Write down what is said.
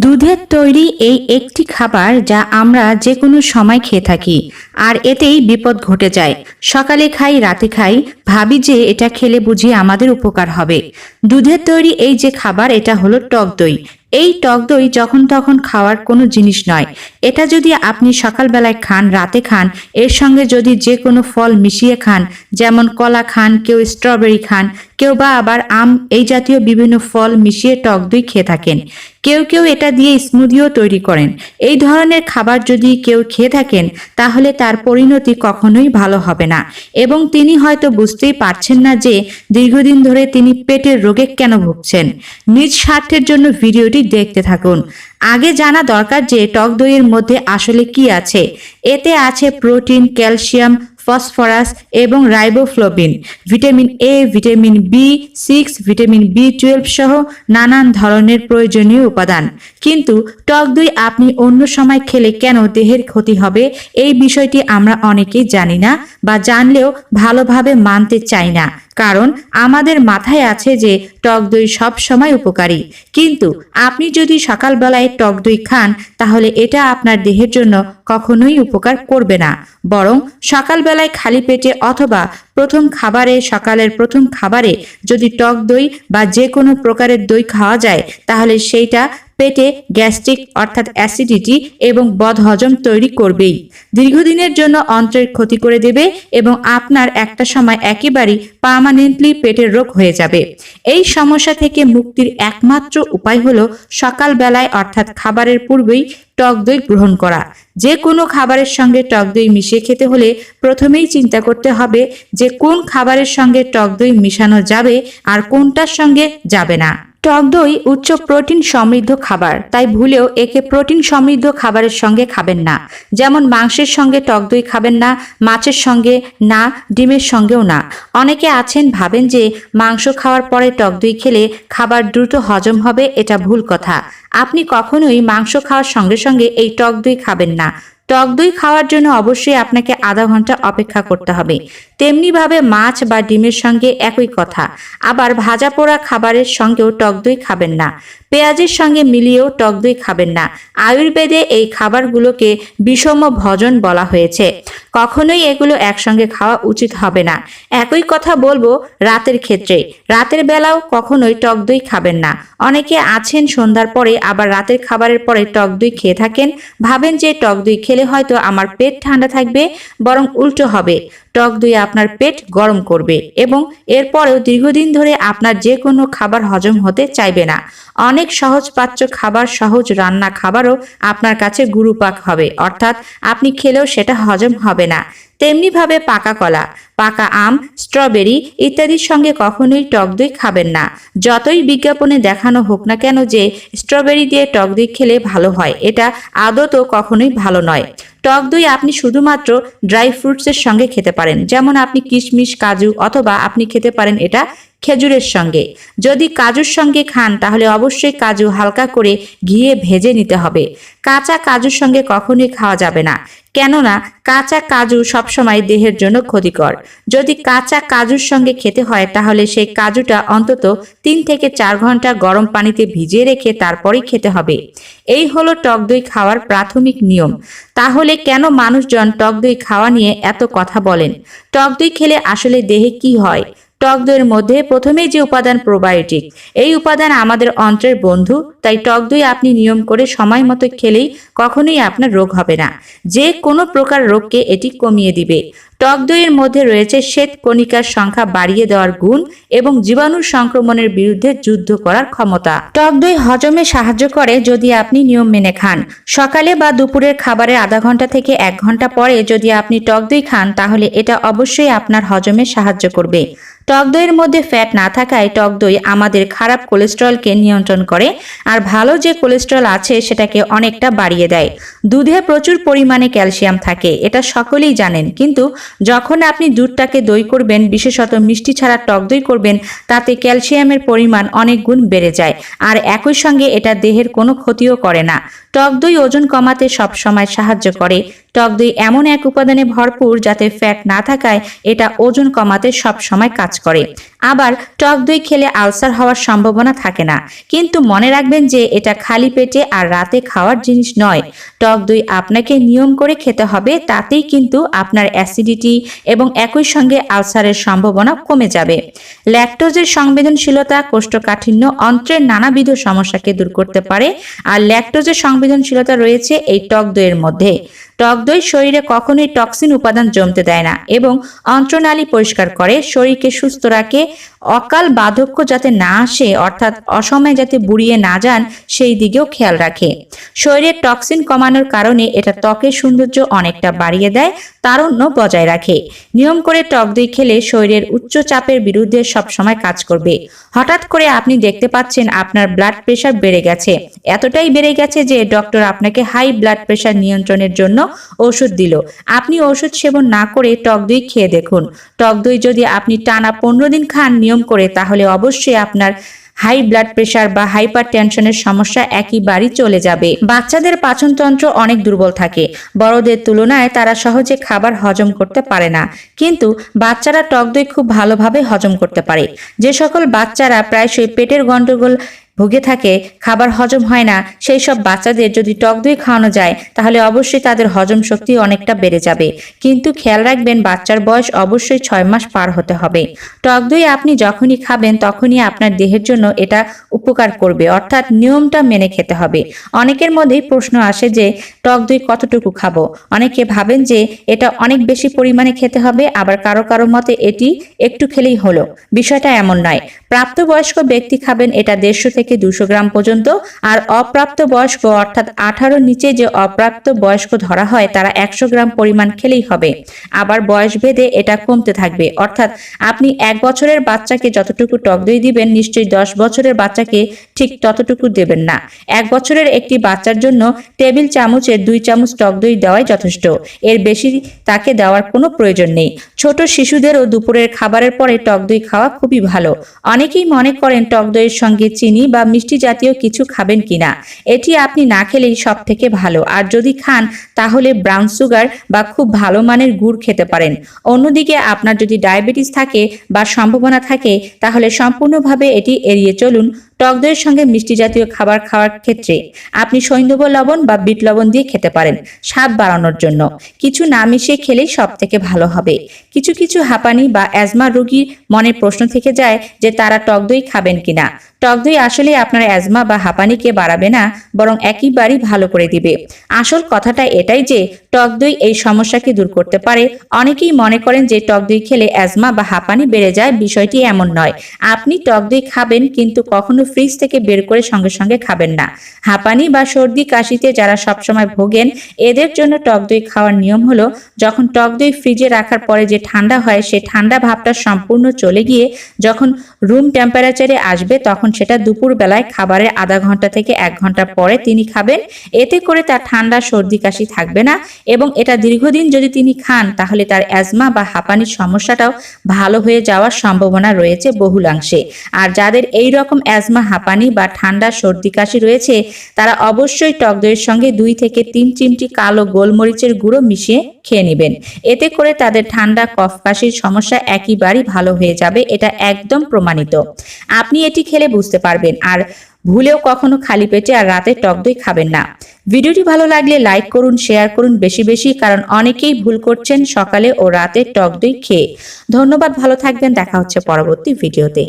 দুধের তৈরি এই একটি খাবার যা আমরা যে কোনো সময় খেয়ে থাকি, আর এতেই বিপদ ঘটে যায়। সকালে খাই, রাতে খাই ভাবি যে এটা খেলে বুঝি আমাদের উপকার হবে। দুধের তৈরি এই যে খাবার, এটা হলো টক দই। এই টক দই যখন তখন খাওয়ার কোনো জিনিস নয়। এটা যদি আপনি সকালবেলায় খান, রাতে খান, এর সঙ্গে যদি যে কোনো ফল মিশিয়ে খান, যেমন কলা খান, কেউ স্ট্রবেরি খান, কেউ বা আবার আম, এই জাতীয় বিভিন্ন ফল মিশিয়ে টক দই খেয়ে থাকেন। কেউ কেউ এটা দিয়ে স্মুদিও তৈরি করেন। এই ধরনের খাবার যদি কেউ খেয়ে থাকেন, তাহলে তার পরিণতি কখনোই ভালো হবে না। এবং তিনি হয়তো বুঝতেই পারছেন না যে দীর্ঘদিন ধরে তিনি পেটের রোগে কেন ভুগছেন। নিজ স্বার্থের জন্য ভিডিওটি দেখতে থাকুন। আগে জানা দরকার যে টক দইয়ের মধ্যে আসলে কি আছে। এতে আছে প্রোটিন, ক্যালসিয়াম ফসফরাস এবং riboflavin, vitamin A vitamin B six vitamin B twelve সহ নানান ধরনের প্রয়োজনীয় উপাদান। কিন্তু টক দই আপনি অন্য সময় খেলে কেন দেহের ক্ষতি হবে? এই বিষয়টি আমরা অনেকেই জানি না বা জানলেও ভালোভাবে মানতে চাই না। কারণ আমাদের মাথায় আছে যে টক দই সব সময় উপকারী। কিন্তু আপনি যদি সকালবেলায় টক দই খান, তাহলে এটা আপনার দেহের জন্য কখনোই উপকার করবে না। বরং সকালবেলায় খালি পেটে অথবা প্রথম খাবারে, সকালের প্রথম খাবারে যদি টক দই বা যে কোনো প্রকারের দই খাওয়া যায়, তাহলে সেইটা পেটে গ্যাস্ট্রিক অর্থাৎ অ্যাসিডিটি এবং বদহজম তৈরি করবেই। দীর্ঘদিনের জন্য অন্ত্রের ক্ষতি করে দেবে এবং আপনার একটা সময় একেবারেই পার্মানেন্টলি পেটের রোগ হয়ে যাবে। এই সমস্যা থেকে মুক্তির একমাত্র উপায় হলো সকালবেলায় অর্থাৎ খাবারের পূর্বেই টক দই গ্রহণ করা। যে কোনো খাবারের সঙ্গে টক দই মিশিয়ে খেতে হলে প্রথমেই চিন্তা করতে হবে যে কোন খাবারের সঙ্গে টক দই মিশানো যাবে আর কোনটার সঙ্গে যাবে না। টক দই উচ্চ প্রোটিন সমৃদ্ধ খাবার। তাই ভুলেও একে প্রোটিন সমৃদ্ধ খাবারের সঙ্গে খাবেন না। যেমন মাংসের সঙ্গে টক দই খাবেন না, মাছের সঙ্গে না, ডিমের সঙ্গেও না। অনেকে আছেন ভাবেন যে মাংস খাওয়ার পরে টক দই খেলে খাবার দ্রুত হজম হবে, এটা ভুল কথা। আপনি কখনোই মাংস খাওয়ার সঙ্গে সঙ্গে এই টক দই খাবেন না। টক দই খাওয়ার জন্য অবশ্যই আপনাকে আধা ঘণ্টা অপেক্ষা করতে হবে। তেমনিভাবে মাছ বা ডিমের সঙ্গে একই কথা। আবার ভাজা পোড়া খাবারের সঙ্গেও টক দই খাবেন না। পেঁয়াজের সঙ্গে মিলিয়েও টক দই খাবেন না। আয়ুর্বেদে এই খাবারগুলোকে বিষম ভজন বলা হয়েছে। কখনোই এগুলো একসঙ্গে খাওয়া উচিত হবে না। একই কথা বলব রাতের ক্ষেত্রে। রাতের বেলাও কখনোই টক দই খাবেন না। অনেকে আছেন সন্ধ্যার পরে, আবার রাতের খাবারের পরে টক দই খেয়ে থাকেন। ভাবেন যে টক দই খেলে হয়তো আমার পেট ঠান্ডা থাকবে, বরং উল্টো হবে। টক দই আপনার পেট গরম করবে এবং এরপরেও দীর্ঘদিন ধরে আপনার যে কোনো খাবার হজম হতে চাইবে না। অনেক সহজ পাচ্য খাবার, সহজ রান্না খাবারও আপনার কাছে গুরুপাক হবে, অর্থাৎ আপনি খেলেও সেটা হজম হবে না। তেমনিভাবে পাকা কলা, পাকা আম স্ট্রবেরি ইত্যাদির সঙ্গে কখনোই টক দই খাবেন না। যতই বিজ্ঞাপনে দেখানো হোক না কেন যে স্ট্রবেরি দিয়ে টক দই খেলে ভালো হয়, এটা আদতও কখনোই ভালো নয়। টক দই আপনি শুধুমাত্র ড্রাই ফ্রুটসের সঙ্গে খেতে পারেন, যেমন আপনি কিশমিশ, কাজু অথবা আপনি খেতে পারেন এটা খেজুরের সঙ্গে। যদি কাজুর সঙ্গে খান, তাহলে অবশ্যই কাজু হালকা করে ঘিয়ে ভেজে নিতে হবে। কাঁচা কাজুর সঙ্গে কখনোই খাওয়া যাবে না। কেননা, কাঁচা কাজু সবসময় দেহের জন্য ক্ষতিকর। যদি কাঁচা কাজুর সঙ্গে খেতে হয়, তাহলে সেই কাজুটা অন্তত তিন থেকে চার ঘণ্টা গরম পানিতে ভিজিয়ে রেখে তারপরেই খেতে হবে। এই হলো টক দই খাওয়ার প্রাথমিক নিয়ম। তাহলে কেন মানুষজন টক দই খাওয়া নিয়ে এত কথা বলেন? টক দই খেলে আসলে দেহে কি হয়? টক দইয়ের মধ্যে প্রথমেই যে উপাদান প্রোবায়োটিক এই উপাদান আমাদের অন্ত্রের বন্ধু তাই টক দই আপনি নিয়ম করে সময় মতো খেলেই কখনোই আপনার রোগ হবে না। যে কোনো প্রকার রোগকে এটি কমিয়ে দিবে। টক দইয়ের মধ্যে রয়েছে শ্বেত কণিকার সংখ্যা বাড়িয়ে দেওয়ার গুণ এবং জীবাণু সংক্রমণের বিরুদ্ধে যুদ্ধ করার ক্ষমতা। টক দই হজমে সাহায্য করে যদি আপনি নিয়ম মেনে খান। সকালে বা দুপুরের খাবারের আধা ঘণ্টা থেকে এক ঘণ্টা পরে যদি আপনি টক দই খান, তাহলে এটা অবশ্যই আপনার হজমে সাহায্য করবে। টক দইয়ের মধ্যে ফ্যাট না থাকায় টক দই আমাদের খারাপ কোলেস্ট্রলকে নিয়ন্ত্রণ করে। আর ভালো যে কোলেস্ট্রল আছে সেটাকে অনেকটা বাড়িয়ে দেয়। দুধে প্রচুর পরিমাণে ক্যালসিয়াম থাকে, এটা সকলেই জানেন। কিন্তু যখন আপনি দুধটাকে দই করবেন, বিশেষত মিষ্টি ছাড়া টক দই করবেন, তাতে ক্যালসিয়ামের পরিমাণ অনেক গুণ বেড়ে যায়। আর একই সঙ্গে এটা দেহের কোনো ক্ষতিও করে না। টক দই ওজন কমাতে সবসময় সাহায্য করে টক দই এমন এক উপাদানে ভরপুর যাতে ফ্যাট না থাকায় এটা ওজন কমাতে সব সময় কাজ করে। আবার টক দই খেলে আলসার হওয়ার সম্ভাবনা থাকে না। কিন্তু মনে রাখবেন যে এটা খালি পেটে আর রাতে খাওয়ার জিনিস নয়। টক দই আপনাকে নিয়ম করে খেতে হবে, তাতেই কিন্তু আপনার অ্যাসিডিটি এবং একই সঙ্গে আলসারের সম্ভাবনা কমে যাবে। ল্যাকটোজের সংবেদনশীলতা, কোষ্ঠকাঠিন্য অন্ত্রের নানাবিধ সমস্যাকে দূর করতে পারে, আর ল্যাকটোজের সংবেদনশীলতা রয়েছে এই টক দইয়ের মধ্যে। টক দই শরীরে কখনোই টক্সিন উপাদান জমতে দেয় না এবং অন্ত্রনালী পরিষ্কার করে শরীরকে সুস্থ রাখে। অকাল বার্ধক্য যাতে না আসে, অর্থাৎ অসময়ে যাতে বুড়িয়ে না যান, সেই দিকেও খেয়াল রাখে। শরীরের টক্সিন কমানোর কারণে এটা ত্বকের সৌন্দর্য অনেকটা বাড়িয়ে দেয়, তারুণ্য বজায় রাখে। নিয়ম করে টক দই খেলে শরীরের উচ্চ চাপের বিরুদ্ধে সবসময় কাজ করবে। হঠাৎ করে আপনি দেখতে পাচ্ছেন আপনার ব্লাড প্রেশার বেড়ে গেছে। এতটাই বেড়ে গেছে যে ডক্টর আপনাকে হাই ব্লাড প্রেশার নিয়ন্ত্রণের জন্য ওষুধ দিল। আপনি ওষুধ সেবন না করে টক দই খেয়ে দেখুন। টক দই যদি আপনি টানা পনেরো দিন খান নিয়ম করে, তাহলে অবশ্যই আপনার হাই ব্লাড প্রেশার বা হাইপার টেনশনের সমস্যা একইবারই চলে যাবে। বাচ্চাদের পাচনতন্ত্র অনেক দুর্বল থাকে। বড়দের তুলনায় তারা সহজে খাবার হজম করতে পারে না। কিন্তু বাচ্চারা টক দই খুব ভালোভাবে হজম করতে পারে। যে সকল বাচ্চারা প্রায়শই পেটের গন্ডগোল ভুগে থাকে, খাবার হজম হয় না, সেই সব বাচ্চাদের যদি টক দই খাওয়ানো যায়, তাহলে অবশ্যই তাদের হজম শক্তি অনেকটা বেড়ে যাবে। কিন্তু খেয়াল রাখবেন, বাচ্চার বয়স অবশ্যই ছয় মাস পার হতে হবে। টক দই আপনি যখনই খাবেন, তখনই আপনার দেহের জন্য এটা উপকার করবে। অর্থাৎ নিয়মটা মেনে খেতে হবে। অনেকের মধ্যেই প্রশ্ন আসে যে, টক দই কতটুকু খাব? অনেকে ভাবেন যে, এটা অনেক বেশি পরিমাণে খেতে হবে, আবার কারও কারও মতে এটি একটু খেলেই হলো। বিষয়টা এমন নয়। প্রাপ্তবয়স্ক ব্যক্তি খাবেন, এটা দেড়শো থেকে দুশো গ্রাম পর্যন্ত আর অপ্রাপ্ত বয়স্ক অর্থাৎ আঠারো নিচে যে অপ্রাপ্ত বয়স্ক ধরা হয় তারা একশো গ্রাম পরিমাণ খেলেই হবে। আবার বয়স ভেদে এটা কমতে থাকবে। অর্থাৎ আপনি এক বছরের বাচ্চাকে যতটুকু টক দই দিবেন, নিশ্চয়ই দশ বছরের বাচ্চাকে ঠিক ততটুকু দেবেন না। এক বছরের একটি বাচ্চার জন্য টেবিল চামচের দুই চামচ টক দই দেওয়াই যথেষ্ট। এর বেশি তাকে দেওয়ার কোনো প্রয়োজন নেই। ছোট শিশুদেরও দুপুরের খাবারের পরে টক দই খাওয়া খুবই ভালো। অনেকেই মনে করেন টক দইয়ের সঙ্গে চিনি বা মিষ্টি জাতীয় কিছু খাবেন কিনা? এটি আপনি না খেলেই সব থেকে ভালো। আর যদি খান, তাহলে ব্রাউন সুগার বা খুব ভালো মানের গুড় খেতে পারেন। অন্যদিকে আপনার যদি ডায়াবেটিস থাকে বা সম্ভাবনা থাকে, তাহলে সম্পূর্ণভাবে এটি এড়িয়ে চলুন। টক দইয়ের সঙ্গে মিষ্টি জাতীয় খাবার খাওয়ার ক্ষেত্রে আপনি সৈন্দব লবণ বা বিট লবণ দিয়ে খেতে পারেন, স্বাদ বাড়ানোর জন্য। কিছু না মিশিয়ে খেলেই সব থেকে ভালো হবে। কিছু কিছু হাঁপানি বা অ্যাজমা রোগীর মনে প্রশ্ন থেকে যায় যে তারা টক দই খাবেন কিনা। টক দই আসলে আপনার অ্যাজমা বা হাঁপানিকে বাড়াবে না, বরং একইবারই ভালো করে দিবে। আসল কথাটা এটাই যে টক দই এই সমস্যাকে দূর করতে পারে। অনেকেই মনে করেন যে টক দই খেলে অ্যাজমা বা হাঁপানি বেড়ে যায়, বিষয়টি এমন নয়। আপনি টক দই খাবেন কিন্তু কখনো ফ্রিজ থেকে বের করে সঙ্গে সঙ্গে খাবেন না। হাঁপানি বা সর্দি কাশিতে যারা সবসময় ভোগেন, এদের জন্য টক দই খাওয়ার নিয়ম হলো, যখন টক দই ফ্রিজে রাখার পরে যে ঠান্ডা হয়, সে ঠান্ডা ভাবটা সম্পূর্ণ চলে গিয়ে যখন রুম টেম্পারেচারে আসবে, তখন সেটা দুপুর বেলায় খাবারের আধা ঘণ্টা থেকে এক ঘণ্টা পরে তিনি খাবেন। এতে করে তার ঠান্ডা, সর্দি, কাশি থাকবে না এবং এটা দীর্ঘদিন যদি তিনি খান, তাহলে তার অ্যাজমা বা হাঁপানির সমস্যাটাও ভালো হয়ে যাওয়ার সম্ভাবনা রয়েছে বহুলাংশে। আর যাদের এই রকম অ্যাজমা হাঁপানি বা ঠান্ডা, সর্দি, কাশি রয়েছে, তারা অবশ্যই টক দইয়ের সঙ্গে দুই থেকে তিন চিমটি কালো গোলমরিচের গুঁড়ো মিশিয়ে খেয়ে নেবেন। এতে করে তাদের ঠান্ডা, কফ, কাশির সমস্যা একইবারই ভালো হয়ে যাবে, এটা একদম প্রমাণিত। আপনি এটি খেলে বুঝতে পারবেন, আর ভুলেও কখনো খালি পেটে আর রাতে টক দই খাবেন না। ভিডিওটি ভালো লাগলে লাইক করুন, শেয়ার করুন বেশি বেশি, কারণ অনেকেই ভুল করছেন সকালে ও রাতে টক দই খেয়ে। ধন্যবাদ, ভালো থাকবেন, দেখা হচ্ছে পরবর্তী ভিডিওতে।